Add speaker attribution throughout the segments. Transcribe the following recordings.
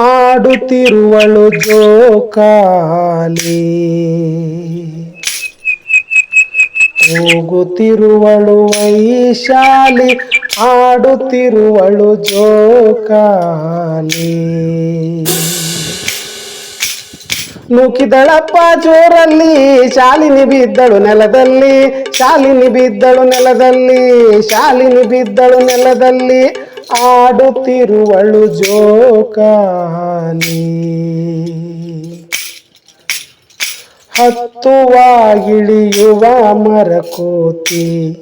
Speaker 1: ಆಡುತ್ತಿರುವಳು ಜೋಕಾಲಿ. ಹೋಗುತ್ತಿರುವಳು ವೈಶಾಲಿ ಆಡುತ್ತಿರುವಳು ಜೋಕಾಲಿ. ನೂಕಿದಳಪ್ಪ ಜೋರಲ್ಲಿ, ಶಾಲಿನಿ ಬಿದ್ದಳು ನೆಲದಲ್ಲಿ, ಶಾಲಿನಿ ಬಿದ್ದಳು ನೆಲದಲ್ಲಿ, ಶಾಲಿನಿ ಬಿದ್ದಳು ನೆಲದಲ್ಲಿ. ಆಡುತ್ತಿರುವಳು ಜೋಕಾಲಿ. ಹತ್ತುವ ಇಳಿಯುವ ಮರಕೋತಿ.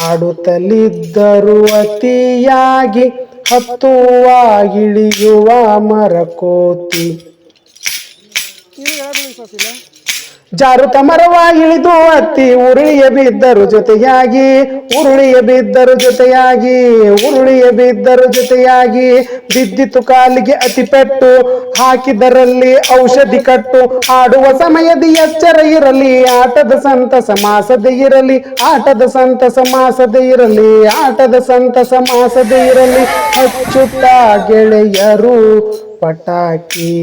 Speaker 1: ಆಡುತ್ತಲಿದ್ದರು ಅತಿಯಾಗಿ ಹತ್ತುವ ಇಳಿಯುವ ಮರಕೋತಿ. ಜಾರುತ ತಮರವ ಇಳಿದು ಅತ್ತಿ ಉರುಳಿಯ ಬಿದ್ದರು ಜೊತೆಯಾಗಿ, ಉರುಳಿಯ ಬಿದ್ದರು ಜೊತೆಯಾಗಿ, ಉರುಳಿಯ ಬಿದ್ದರು ಜೊತೆಯಾಗಿ, ಬಿದ್ದಿತು ಕಾಲಿಗೆ ಅತಿ ಪೆಟ್ಟು, ಹಾಕಿದರಲ್ಲಿ ಔಷಧಿ ಕಟ್ಟು, ಆಡುವ ಸಮಯದ ಎಚ್ಚರ ಇರಲಿ, ಆಟದ ಸಂತಸ ಮಾಸದೆ ಇರಲಿ, ಆಟದ ಸಂತಸ ಮಾಸದೆ ಇರಲಿ, ಆಟದ ಸಂತಸ ಮಾಸದೆ ಇರಲಿ, ಹಚ್ಚುತ್ತ ಗೆಳೆಯರು ಪಟಾಕಿ.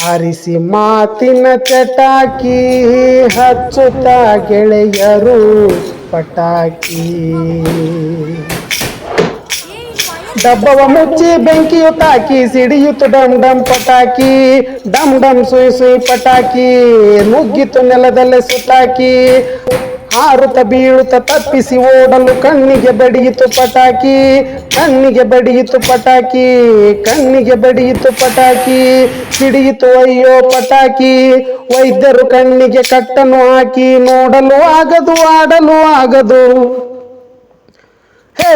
Speaker 1: ಹಾರಿಸಿ ಮಾತಿನ ಚಟಾಕಿ ಹಚ್ಚುತ್ತ ಗೆಳೆಯರು ಪಟಾಕಿ. ಡಬ್ಬವ ಮುಚ್ಚಿ ಬೆಂಕಿಯು ತಾಕಿ ಸಿಡಿಯಿತು ಡಮ್ ಡಮ್ ಪಟಾಕಿ, ಡಮ್ ಡಮ್ ಸುಯ್ ಸುಯ್ ಪಟಾಕಿ ನುಗ್ಗಿತು ನೆಲದಲ್ಲೇ ಸುತ್ತಾಕಿ. ಹಾರುತ್ತ ಬೀಳುತ್ತ ತಪ್ಪಿಸಿ ಓಡಲು ಕಣ್ಣಿಗೆ ಬಡಿಯಿತು ಪಟಾಕಿ, ಕಣ್ಣಿಗೆ ಬಡಿಯಿತು ಪಟಾಕಿ, ಕಣ್ಣಿಗೆ ಬಡಿಯಿತು ಪಟಾಕಿ ಹಿಡಿಯಿತು ಅಯ್ಯೋ ಪಟಾಕಿ, ವೈದ್ಯರು ಕಣ್ಣಿಗೆ ಕಟ್ಟನ್ನು ಹಾಕಿ ನೋಡಲು ಆಗದು, ಆಡಲು ಆಗದು.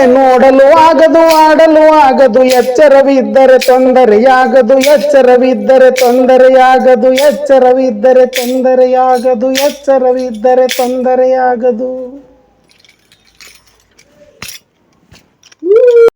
Speaker 1: ನೋಡಲು ಆಗದು ಆಡಲು ಆಗದು ಎಚ್ಚರವಿದ್ದರೆ ತೊಂದರೆಯಾಗದು ಎಚ್ಚರವಿದ್ದರೆ ತೊಂದರೆಯಾಗದು ಎಚ್ಚರವಿದ್ದರೆ ತೊಂದರೆಯಾಗದು ಎಚ್ಚರವಿದ್ದರೆ ತೊಂದರೆಯಾಗದು.